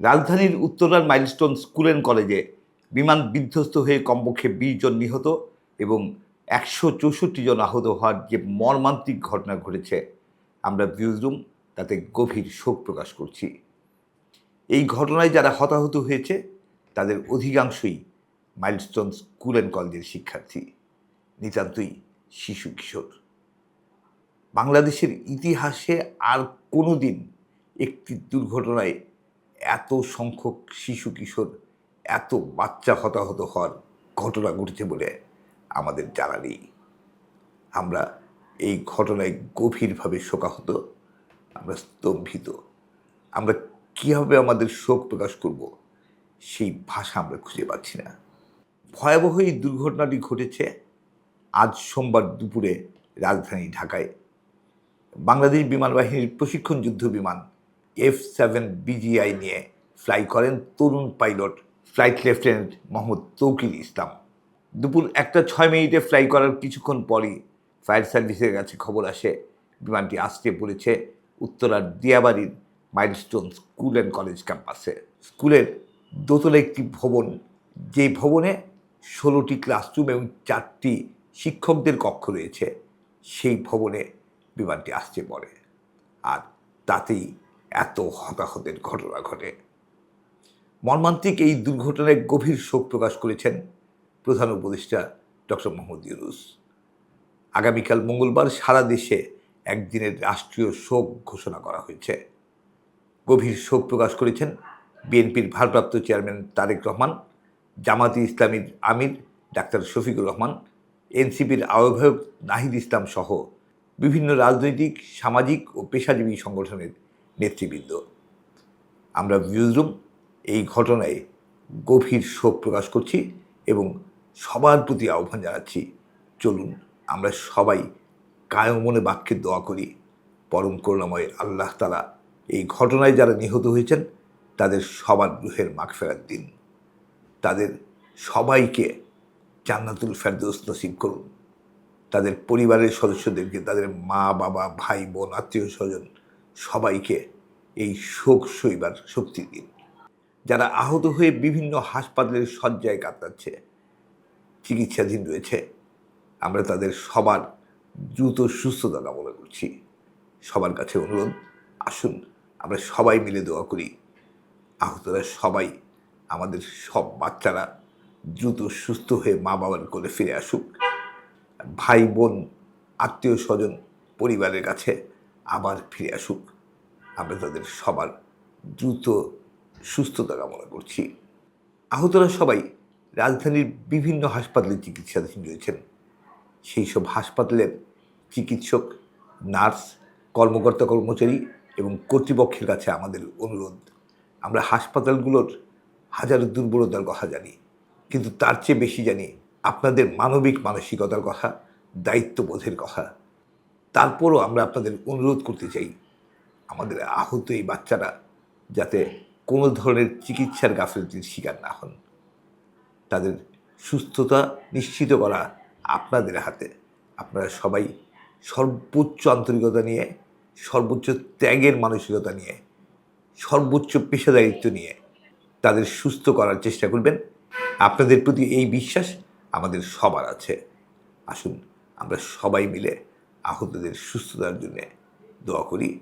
রাজধানীর উত্তরার milestone school and কলেজে বিমান বিধ্বস্ত হয়ে কমপক্ষে বিশ জন নিহত এবং একশো চৌষট্টি জন আহত হওয়ার যে মর্মান্তিক ঘটনা ঘটেছে, আমরা ভিউজরুম তাতে গভীর শোক প্রকাশ করছি। এই ঘটনায় যারা হতাহত হয়েছে, তাদের অধিকাংশই মাইলস্টোন স্কুল অ্যান্ড কলেজের শিক্ষার্থী। নিতান্তই শিশু কিশোর। বাংলাদেশের ইতিহাসে আর কোনো দিন একটি দুর্ঘটনায় এত সংখ্যক শিশু কিশোর, এত বাচ্চা হতাহত হওয়ার ঘটনা ঘটেছে বলে আমাদের জানা নেই। আমরা এই ঘটনায় গভীরভাবে শোকাহত, আমরা স্তম্ভিত। আমরা কীভাবে আমাদের শোক প্রকাশ করব, সেই ভাষা আমরা খুঁজে পাচ্ছি না। ভয়াবহ এই দুর্ঘটনাটি ঘটেছে আজ সোমবার দুপুরে রাজধানী ঢাকায়। বাংলাদেশ বিমান বাহিনীর প্রশিক্ষণ যুদ্ধ বিমান এফ সেভেন বিজিআই নিয়ে ফ্লাই করেন তরুণ pilot flight lieutenant Mohammad Tauqir Islam. দুপুর একটা ছয় মিনিটে ফ্লাই করার কিছুক্ষণ পরই ফায়ার সার্ভিসের কাছে খবর আসে। বিমানটি আসতে পড়েছে উত্তরার দিয়াবাড়ির মাইলস্টোন স্কুল অ্যান্ড কলেজ ক্যাম্পাসে স্কুলের দোতলা একটি ভবন, যে ভবনে ষোলোটি ক্লাসরুম এবং চারটি শিক্ষকদের কক্ষ রয়েছে, সেই ভবনে বিমানটি আসতে পড়ে আর তাতেই এত হতাহতের ঘটনা ঘটে। মর্মান্তিক এই দুর্ঘটনায় গভীর শোক প্রকাশ করেছেন প্রধান উপদেষ্টা ডক্টর মোহাম্মদ ইউনুস। আগামীকাল মঙ্গলবার সারা দেশে একদিনের রাষ্ট্রীয় শোক ঘোষণা করা হয়েছে। গভীর শোক প্রকাশ করেছেন বিএনপির ভারপ্রাপ্ত চেয়ারম্যান তারেক রহমান, জামাতি ইসলামীর আমির ডাক্তার শফিকুর রহমান, এনসিপির আহ্বায়ক নাহিদ ইসলাম সহ বিভিন্ন রাজনৈতিক, সামাজিক ও পেশাজীবী সংগঠনের নেতৃবৃন্দ। আমরা ভিউজরুম এই ঘটনায় গভীর শোক প্রকাশ করছি এবং সবার প্রতি আহ্বান জানাচ্ছি, চলুন আমরা সবাই কায়মনে বাক্যে দোয়া করি। পরম করুণাময় আল্লাহ তালা এই ঘটনায় যারা নিহত হয়েছেন, তাদের সবার গ্রহের মাখ ফেরার দিন। তাদের সবাইকে জান্নাতুল ফেরদৌস নসিব করুন। তাদের পরিবারের সদস্যদেরকে, তাদের মা, বাবা, ভাই, বোন আত্মীয় স্বজন সবাইকে এই শোক সইবার শক্তি দিন। যারা আহত হয়ে বিভিন্ন হাসপাতালের শয্যায় কাটাচ্ছে চিকিৎসাধীন রয়েছে, আমরা তাদের সবার দ্রুত সুস্থতা কামনা করছি। সবার কাছে অনুরোধ, আসুন আমরা সবাই মিলে দোয়া করি, আহতরা সবাই আমাদের সব বাচ্চারা দ্রুত সুস্থ হয়ে মা বাবার কোলে ফিরে আসুক। ভাই, বোন আত্মীয় স্বজন পরিবারের কাছে আবার ফিরে আসুক। আমরা তাদের সবার দ্রুত সুস্থতা কামনা করছি। আহতরা সবাই রাজধানীর বিভিন্ন হাসপাতালে চিকিৎসাধীন রয়েছেন। সেই সব হাসপাতালের চিকিৎসক, নার্স, কর্মকর্তা কর্মচারী এবং কর্তৃপক্ষের কাছে আমাদের অনুরোধ, আমরা হাসপাতালগুলোর হাজারো দুর্বলতার কথা জানি, কিন্তু তার চেয়ে বেশি জানি আপনাদের মানবিক মানসিকতার কথা, দায়িত্ববোধের কথা। তারপরও আমরা আপনাদের অনুরোধ করতে চাই, আমাদের আহত এই বাচ্চারা যাতে কোনো ধরনের চিকিৎসার গাফিলতির শিকার না হন। তাদের সুস্থতা নিশ্চিত করা আপনাদের হাতে। আপনারা সবাই সর্বোচ্চ আন্তরিকতা নিয়ে, সর্বোচ্চ ত্যাগের মানসিকতা নিয়ে, সর্বোচ্চ পেশাদারিত্ব নিয়ে তাদের সুস্থ করার চেষ্টা করবেন। আপনাদের প্রতি এই বিশ্বাস আমাদের সবার আছে। আসুন, আমরা সবাই মিলে আহতদের সুস্থতার জন্যে দোয়া করি।